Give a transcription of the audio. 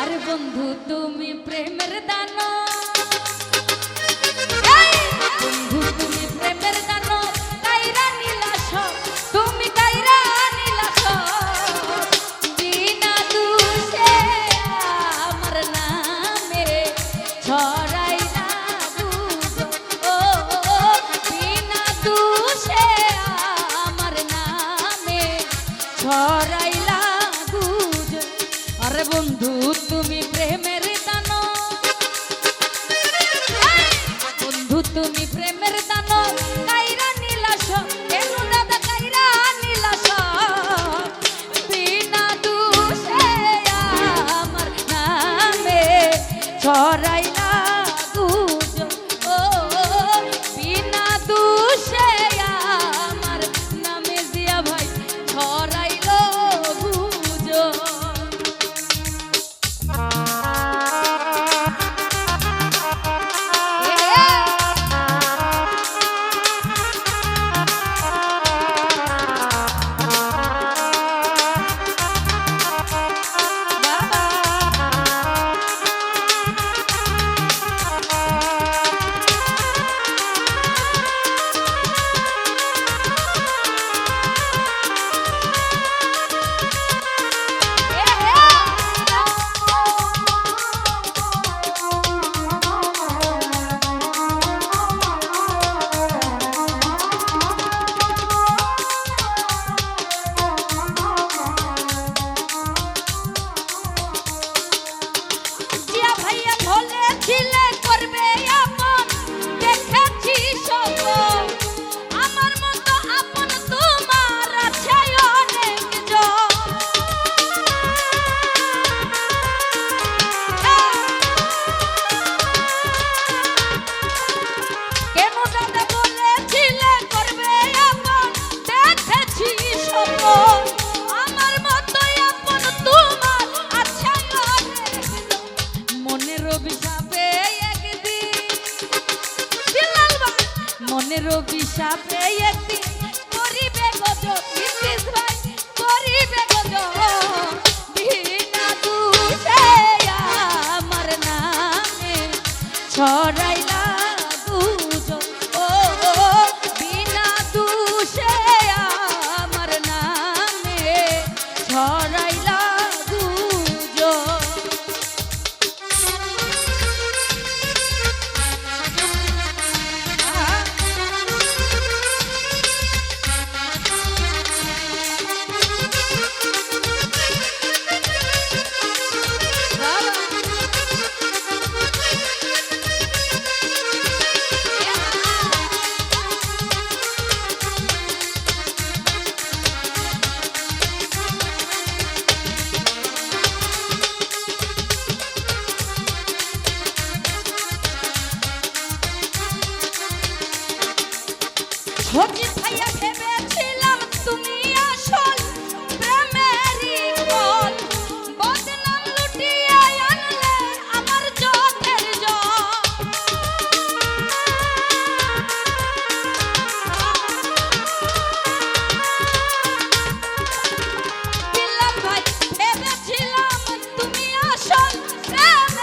আরে বন্ধু, তুমি প্রেমের দানো বন্ধু, তুমি প্রেমের দানো কাইরা নীলাস তুমি কাইরা নীলাস বিনা দুষে আমার নামে ছয় তুমি প্রেমের দান রবি সাপে একদিন করিবে গত ইবলিস ভাই করিবে গত বিনা দুষে আমার নামে ছড়াই 啊。